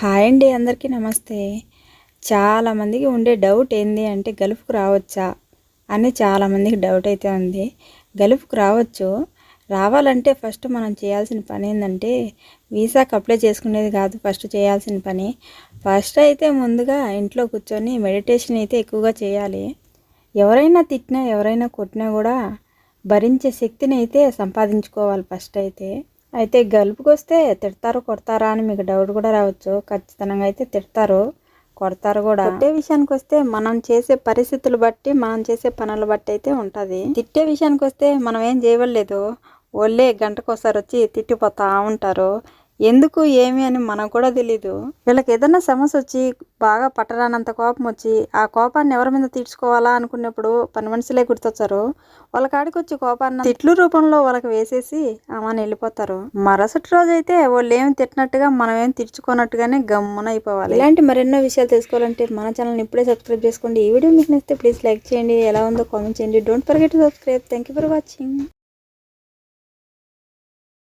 Hi అండి అందరికీ నమస్తే. చాలామందికి ఉండే డౌట్ ఏంది అంటే గల్ఫ్కు రావచ్చా అని చాలామందికి డౌట్ అయితే ఉంది. గల్ఫ్కు రావచ్చు. రావాలంటే ఫస్ట్ మనం చేయాల్సిన పని ఏంటంటే వీసాకి అప్లై చేసుకునేది కాదు ఫస్ట్ చేయాల్సిన పని. ఫస్ట్ అయితే ముందుగా ఇంట్లో కూర్చొని మెడిటేషన్ అయితే ఎక్కువగా చేయాలి. ఎవరైనా తిట్టినా ఎవరైనా కొట్టినా కూడా భరించే శక్తిని అయితే సంపాదించుకోవాలి ఫస్ట్ అయితే. అయితే గలుపుకి వస్తే తిడతారు కొడతారా అని మీకు డౌట్ కూడా రావచ్చు. ఖచ్చితంగా అయితే తిడతారు కొడతారు కూడా. కొట్టే విషయానికి వస్తే మనం చేసే పరిస్థితులు బట్టి మనం చేసే పనులు బట్టి అయితే ఉంటుంది. తిట్టే విషయానికి వస్తే మనం ఏం చేయవలేదు. వాళ్ళే గంటకోసారి వచ్చి తిట్టిపోతా ఉంటారు. ఎందుకు ఏమి అని మనకు కూడా తెలీదు. వీళ్ళకి ఏదైనా సమస్య వచ్చి బాగా పట్టరానంత కోపం వచ్చి ఆ కోపాన్ని ఎవరి మీద తీర్చుకోవాలా అనుకున్నప్పుడు పని మనుషులే గుర్తొచ్చారు. వాళ్ళ కాడికి వచ్చి కోపాన్ని తిట్లు రూపంలో వాళ్ళకి వేసేసి ఆమెను వెళ్ళిపోతారు. మరుసటి రోజు అయితే వాళ్ళు ఏమి తిట్టినట్టుగా మనం ఏం తీర్చుకున్నట్టుగానే గమ్మున అయిపోవాలి. ఇలాంటి మరెన్నో విషయాలు తెలుసుకోవాలంటే మన ఛానల్ని ఇప్పుడే సబ్స్క్రైబ్ చేసుకోండి. ఈ వీడియో మీకు నచ్చితే ప్లీజ్ లైక్ చేయండి. ఎలా ఉందో కామెంట్ చేయండి. Don't forget subscribe. Thank you for watching